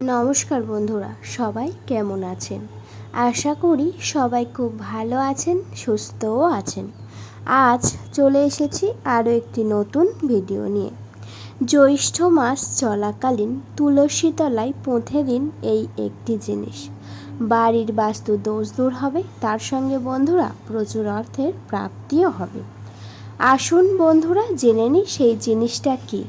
নমস্কার বন্ধুরা, সবাই কেমন আছেন? আশা করি সবাই খুব ভালো আছেন, সুস্থও আছেন। আজ চলে এসেছি আরও একটি নতুন ভিডিও নিয়ে। জ্যৈষ্ঠ মাস চলাকালীন তুলসী তলায় পুঁথে দিন এই একটি জিনিস। বাড়ির বাস্তু দোষ দূর হবে, তার সঙ্গে বন্ধুরা প্রচুর অর্থের প্রাপ্তিও হবে। আসুন বন্ধুরা, জেনে নিই সেই জিনিসটা কী।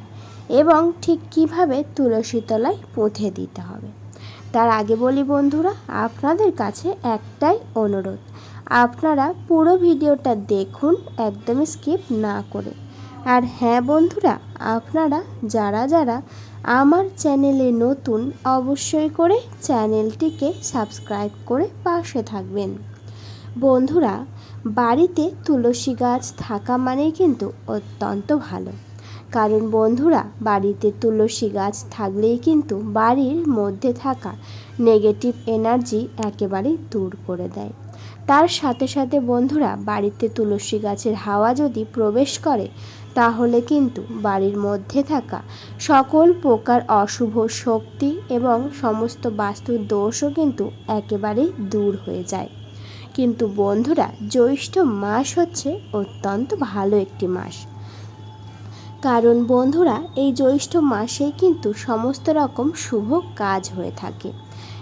এবং ঠিক কীভাবে তুলসী তলায় পুঁথে দিতে হবে। তার আগে বলি বন্ধুরা, আপনাদের কাছে একটাই অনুরোধ, আপনারা পুরো ভিডিওটা দেখুন, একদমই স্কিপ না করে। আর হ্যাঁ বন্ধুরা, আপনারা যারা যারা আমার চ্যানেলে নতুন, অবশ্যই করে চ্যানেলটিকে সাবস্ক্রাইব করে পাশে থাকবেন। বন্ধুরা, বাড়িতে তুলসী গাছ থাকা মানেই কিন্তু অত্যন্ত ভালো। কারণ বন্ধুরা, বাড়িতে তুলসী গাছ থাকলেই কিন্তু বাড়ির মধ্যে থাকা নেগেটিভ এনার্জি একেবারেই দূর করে দেয়। তার সাথে সাথে বন্ধুরা, বাড়িতে তুলসী গাছের হাওয়া যদি প্রবেশ করে, তাহলে কিন্তু বাড়ির মধ্যে থাকা সকল প্রকার অশুভ শক্তি এবং সমস্ত বাস্তু দোষও কিন্তু একেবারেই দূর হয়ে যায়। কিন্তু বন্ধুরা, জ্যৈষ্ঠ মাস হচ্ছে অত্যন্ত ভালো একটি মাস। কারণ বন্ধুরা, এই জ্যৈষ্ঠ মাসেই কিন্তু সমস্ত রকম শুভ কাজ হয়ে থাকে।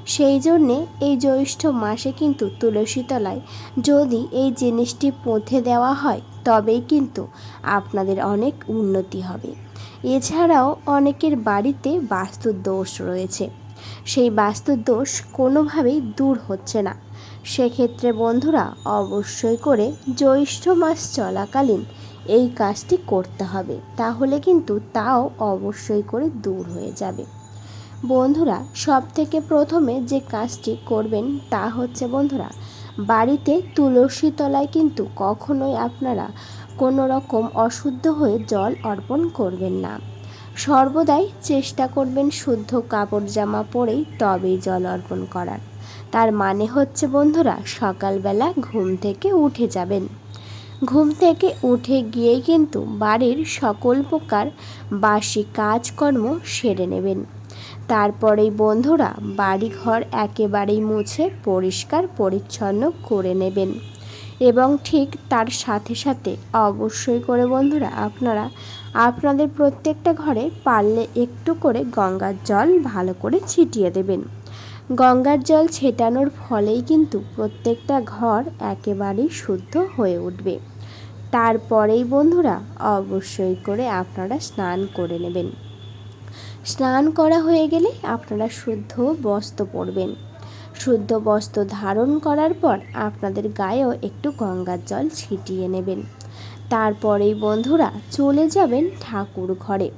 সেই জন্যে এই জ্যৈষ্ঠ মাসে কিন্তু তুলসী তলায় যদি এই জিনিসটি পুঁথে দেওয়া হয়, তবেই কিন্তু আপনাদের অনেক উন্নতি হবে। এছাড়াও অনেকের বাড়িতে বাস্তু দোষ রয়েছে। সেই বাস্তু দোষ কোনোভাবেই দূর হচ্ছে না। সেক্ষেত্রে বন্ধুরা, অবশ্যই করে জ্যৈষ্ঠ মাস চলাকালীন এই কাজটি করতে হবে, তাহলে কিন্তু তাও অবশ্যই করে দূর হয়ে যাবে। বন্ধুরা সব থেকে প্রথমে যে কাজটি করবেন তা হচ্ছে, বন্ধুরা, বাড়িতে তুলসী তলায় কিন্তু কখনোই আপনারা কোনো রকম অশুদ্ধ হয়ে জল অর্পণ করবেন না। সর্বদাই চেষ্টা করবেন শুদ্ধ কাপড় জামা পরেই তবেই জল অর্পণ করার। তার মানে হচ্ছে, বন্ধুরা, সকালবেলা ঘুম থেকে উঠে যাবেন। ঘুম থেকে উঠে গিয়েই কিন্তু বাড়ির সকল প্রকার বাসি কাজকর্ম সেরে নেবেন। তারপরেই বন্ধুরা বাড়িঘর একেবারেই মুছে পরিষ্কার পরিচ্ছন্ন করে নেবেন। এবং ঠিক তার সাথে সাথে অবশ্যই করে বন্ধুরা আপনারা আপনাদের প্রত্যেকটা ঘরে পারলে একটু করে গঙ্গার জল ভালো করে ছিটিয়ে দেবেন। গঙ্গার জল ছেটানোর ফলেই কিন্তু প্রত্যেকটা ঘর একেবারেই শুদ্ধ হয়ে উঠবে। তারপরেই বন্ধুরা অবশ্যই করে আপনারা স্নান করে নেবেন। স্নান করা হয়ে গেলে আপনারা শুদ্ধ বস্ত্র পরবেন। শুদ্ধ বস্ত্র ধারণ করার পর আপনাদের গায়েও একটু গঙ্গার জল ছিটিয়ে নেবেন। তারপরেই বন্ধুরা চলে যাবেন ঠাকুর ঘরে।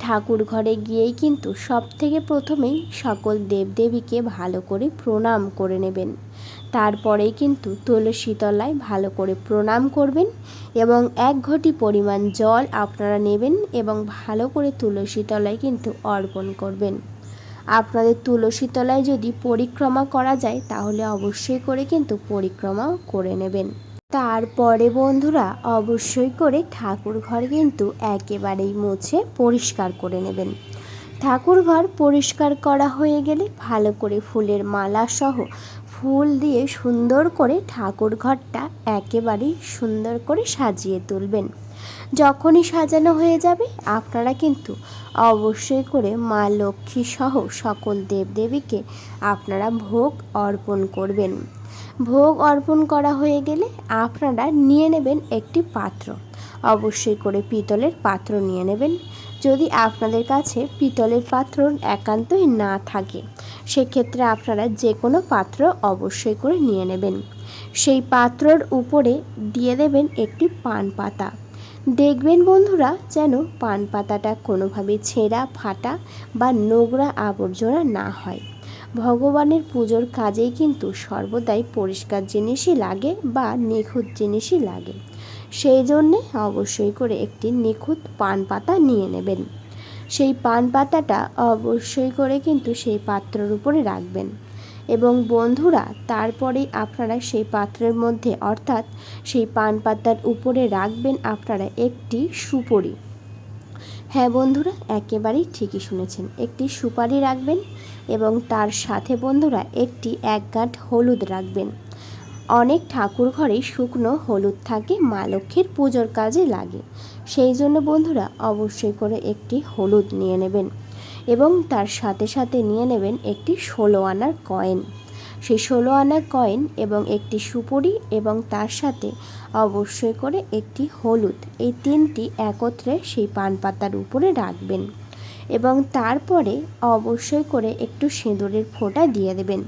ঠাকুর ঘরে গিয়েই কিন্তু সব থেকে প্রথমেই সকল দেবদেবীকে ভালো করে প্রণাম করে নেবেন। তারপরেই কিন্তু তুলসী তলায় ভালো করে প্রণাম করবেন এবং এক ঘটি পরিমাণ জল আপনারা নেবেন এবং ভালো করে তুলসী তলায় কিন্তু অর্পণ করবেন। আপনাদের তুলসী তলায় যদি পরিক্রমা করা যায়, তাহলে অবশ্যই করে কিন্তু পরিক্রমাও করে নেবেন। তারপরে বন্ধুরা, অবশ্যই করে ঠাকুর ঘর কিন্তু একেবারেই মুছে পরিষ্কার করে নেবেন। ঠাকুর ঘর পরিষ্কার করা হয়ে গেলে ভালো করে ফুলের মালা সহ ফুল দিয়ে সুন্দর করে ঠাকুর ঘরটা একেবারেই সুন্দর করে সাজিয়ে তুলবেন। যখনই সাজানো হয়ে যাবে, আপনারা কিন্তু অবশ্যই করে মা লক্ষ্মী সহ সকল দেবদেবীকে আপনারা ভোগ অর্পণ করবেন। ভোগ অর্পণ করা হয়ে গেলে আপনারা নিয়ে নেবেন একটি পাত্র। অবশ্যই করে পিতলের পাত্র নিয়ে নেবেন। যদি আপনাদের কাছে পিতলের পাত্র একান্তই না থাকে সেক্ষেত্রে আপনারা যে কোনো পাত্র অবশ্যই করে নিয়ে নেবেন। সেই পাত্রর উপরে দিয়ে দেবেন একটি পান পাতা। দেখবেন বন্ধুরা, যেন পান পাতাটা কোনোভাবে ছেঁড়া, ফাটা বা নোংরা আবর্জনা না হয়। ভগবানের পুজোর কাজেই কিন্তু সর্বদাই পরিষ্কার জিনিসই লাগে বা নিখুঁত জিনিসই লাগে। সেই জন্যে অবশ্যই করে একটি নিখুঁত পান পাতা নিয়ে নেবেন। সেই পান পাতাটা অবশ্যই করে কিন্তু সেই পাত্রের উপরে রাখবেন। এবং বন্ধুরা, তারপরেই আপনারা সেই পাত্রের মধ্যে, অর্থাৎ সেই পান পাতার উপরে রাখবেন আপনারা একটি সুপরি। হ্যাঁ বন্ধুরা, একেবারেই ঠিকই শুনেছেন। একটি সুপারি রাখবেন এবং তার সাথে বন্ধুরা একটি এক গাঁট হলুদ রাখবেন। অনেক ঠাকুর ঘরেই শুকনো হলুদ থাকে, মা লক্ষ্মীর পুজোর কাজে লাগে। সেই জন্য বন্ধুরা অবশ্যই করে একটি হলুদ নিয়ে নেবেন এবং তার সাথে সাথে নিয়ে নেবেন একটি ষোলো আনার কয়েন। সেই ষোলো আনা কয়েন এবং একটি সুপুরি এবং তার সাথে অবশ্যই করে একটি হলুদ। এই তিনটি একত্রে সেই পান পাতার উপরে রাখবেন এবং তারপরে অবশ্যই করে একটু সিঁদুরের ফোঁটা দিয়ে দেবেন।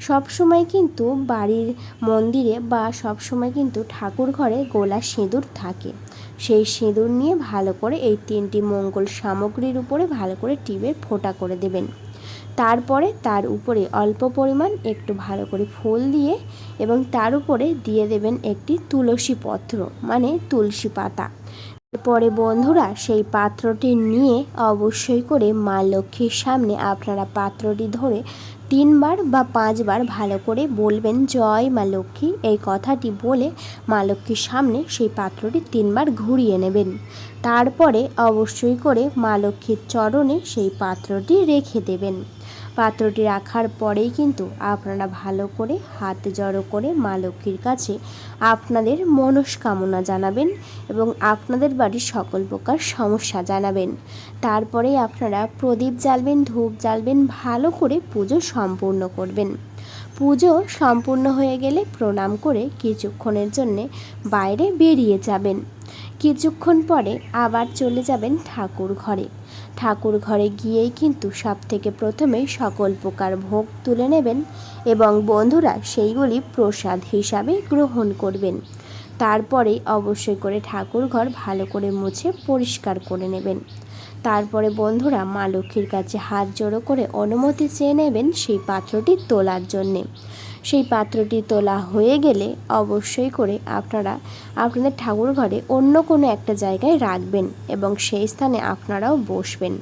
সব সময় কিন্তু বাড়ির মন্দিরে বা সব সময় কিন্তু ঠাকুর ঘরে গোলা সিঁদুর থাকে। সেই সিঁদুর নিয়ে ভালো করে এই তিনটি মঙ্গল সামগ্রীর উপরে ভালো করে টিপের ফোঁটা করে দেবেন। তারপরে তার উপরে অল্প পরিমাণ একটু ভালো করে ফুল দিয়ে এবং তার উপরে দিয়ে দেবেন একটি তুলসী পত্র মানে তুলসী পাতা। পরে বন্ধুরা, সেই পাত্রটি নিয়ে অবশ্যই করে মা লক্ষ্মীর সামনে আপনারা পাত্রটি ধরে তিনবার বা পাঁচবার ভালো করে বলবেন, জয় মা লক্ষ্মী। এই কথাটি বলে মা লক্ষ্মীর সামনে সেই পাত্রটি তিনবার ঘুরিয়ে নেবেন। তারপরে অবশ্যই করে মা লক্ষ্মীর চরণে সেই পাত্রটি রেখে দেবেন। পাত্রটি রাখার পরেই কিন্তু আপনারা ভালো করে হাত জড়ো করে মা লক্ষ্মীর কাছে আপনাদের মনস্কামনা জানাবেন এবং আপনাদের বাড়ির সকল প্রকার সমস্যা জানাবেন। তারপরে আপনারা প্রদীপ জ্বালবেন, ধূপ জ্বালবেন, ভালো করে পুজো সম্পূর্ণ করবেন। পুজো সম্পূর্ণ হয়ে গেলে প্রণাম করে কিছুক্ষণের জন্যে বাইরে বেরিয়ে যাবেন। কিছুক্ষণ পরে আবার চলে যাবেন ঠাকুর ঘরে। ঠাকুর ঘরে গিয়েই কিন্তু সব থেকে প্রথমে সকল প্রকার ভোগ তুলে নেবেন এবং বন্ধুরা সেইগুলি প্রসাদ হিসাবে গ্রহণ করবেন। তারপরে অবশ্যই করে ঠাকুর ঘর ভালো করে মুছে পরিষ্কার করে নেবেন। তারপরে বন্ধুরা মা লক্ষ্মীর কাছে হাত জোড়ো করে অনুমতি চেয়ে নেবেন সেই পাত্রটি তোলার জন্যে। সেই পাত্রটি তোলা হয়ে গেলে অবশ্যই করে আপনারা আপনাদের ঠাকুর ঘরে অন্য কোনো একটা জায়গায় রাখবেন এবং সেই স্থানে আপনারাও বসবেন।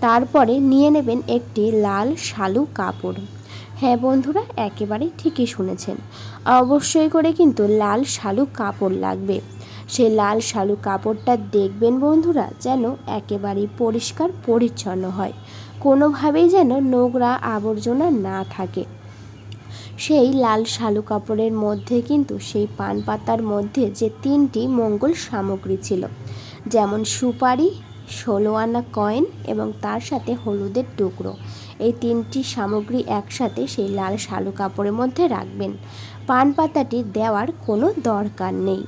তারপরে নিয়ে নেবেন একটি লাল শালু কাপড়। হ্যাঁ বন্ধুরা, একেবারেই ঠিকই শুনেছেন। অবশ্যই করে কিন্তু লাল শালু কাপড় লাগবে। সেই লাল শালু কাপড়টা দেখবেন বন্ধুরা যেন একেবারেই পরিষ্কার পরিচ্ছন্ন হয়। কোনোভাবেই যেন নোংরা আবর্জনা না থাকে। সেই লাল শালু কাপড়ের মধ্যে কিন্তু সেই পান পাতার মধ্যে যে তিনটি মঙ্গল সামগ্রী ছিল, যেমন সুপারি ষোলো আনা কয়েন এবং তার সাথে হলুদের টুকরো। এই তিনটি সামগ্রী একসাথে সেই লাল শালু কাপড়ের মধ্যে রাখবেন। পান পাতাটি দেওয়ার কোনো দরকার নেই।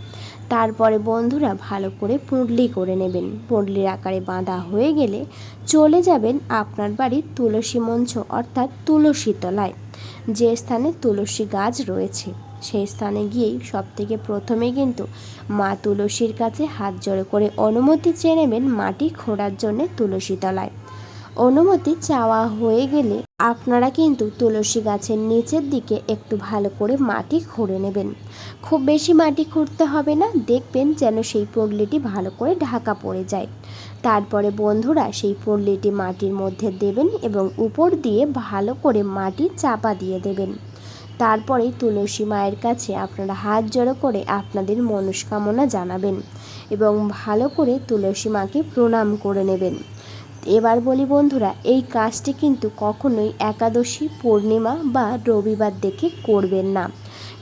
তারপরে বন্ধুরা ভালো করে পুঁডলি করে নেবেন। পুঁডলির আকারে বাঁধা হয়ে গেলে চলে যাবেন আপনার বাড়ির তুলসী মঞ্চ অর্থাৎ তুলসী তলায়। যে স্থানে তুলসী গাছ রয়েছে, সেই স্থানে গিয়েই সব থেকে প্রথমে কিন্তু মা তুলসীর কাছে হাত জড়ো করে অনুমতি চেয়ে নেবেন মাটি খোঁড়ার জন্য তুলসী তলায়। অনুমতি চাওয়া হয়ে গেলে আপনারা কিন্তু তুলসী গাছের নিচের দিকে একটু ভালো করে মাটি খুঁড়ে নেবেন। খুব বেশি মাটি খুঁড়তে হবে না, দেখবেন যেন সেই পল্লীটি ভালো করে ঢাকা পড়ে যায়। তারপরে বন্ধুরা সেই পল্লীটি মাটির মধ্যে দেবেন এবং উপর দিয়ে ভালো করে মাটি চাপা দিয়ে দেবেন। তারপরে তুলসী মায়ের কাছে আপনারা হাত জড়ো করে আপনাদের মনস্কামনা জানাবেন এবং ভালো করে তুলসী মাকে প্রণাম করে নেবেন। এবার বলি বন্ধুরা, এই কাজটি কিন্তু কখনোই একাদশী, পূর্ণিমা বা রবিবার দেখে করবেন না।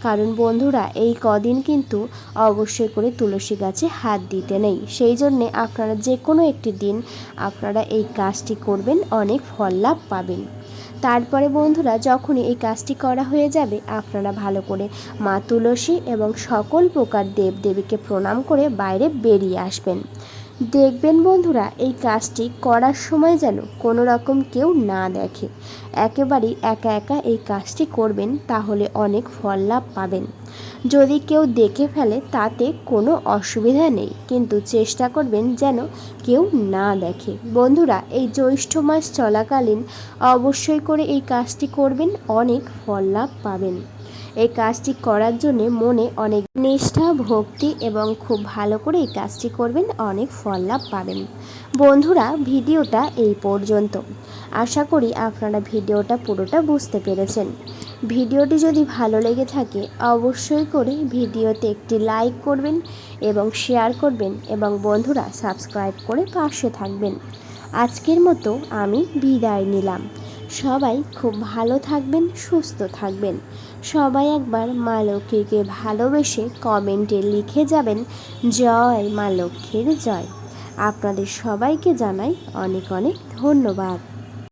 কারণ বন্ধুরা, এই কদিন কিন্তু অবশ্যই করে তুলসী গাছে হাত দিতে নেই। সেই জন্যে আপনারা যে কোনো একটি দিন আপনারা এই কাজটি করবেন, অনেক ফল লাভ পাবেন। তারপরে বন্ধুরা, যখনই এই কাজটি করা হয়ে যাবে, আপনারা ভালো করে মা তুলসী এবং সকল প্রকার দেব দেবীকে প্রণাম করে বাইরে বেরিয়ে আসবেন। দেখবেন বন্ধুরা, এই কাজটি করার সময় যেন কোনো রকম কেউ না দেখে। একেবারেই একা একা এই কাজটি করবেন, তাহলে অনেক ফল লাভ পাবেন। যদি কেউ দেখে ফেলে, তাতে কোনো অসুবিধা নেই, কিন্তু চেষ্টা করবেন যেন কেউ না দেখে। বন্ধুরা, এই জ্যৈষ্ঠ মাস চলাকালীন অবশ্যই করে এই কাজটি করবেন, অনেক ফল লাভ পাবেন। এই কাজটি করার জন্যে মনে অনেক নিষ্ঠা, ভক্তি এবং খুব ভালো করে এই কাজটি করবেন, অনেক ফল লাভ পাবেন। বন্ধুরা, ভিডিওটা এই পর্যন্ত। আশা করি আপনারা ভিডিওটা পুরোটা বুঝতে পেরেছেন। ভিডিওটি যদি ভালো লেগে থাকে, অবশ্যই করে ভিডিওতে একটি লাইক করবেন এবং শেয়ার করবেন এবং বন্ধুরা, সাবস্ক্রাইব করে পাশে থাকবেন। আজকের মতো আমি বিদায় নিলাম। সবাই খুব ভালো থাকবেন, সুস্থ থাকবেন। সবাই একবার মা লক্ষ্মীকে ভালোবেসে কমেন্টে লিখে যাবেন, জয় মা লক্ষ্মীর জয়। আপনাদের সবাইকে জানাই অনেক অনেক ধন্যবাদ।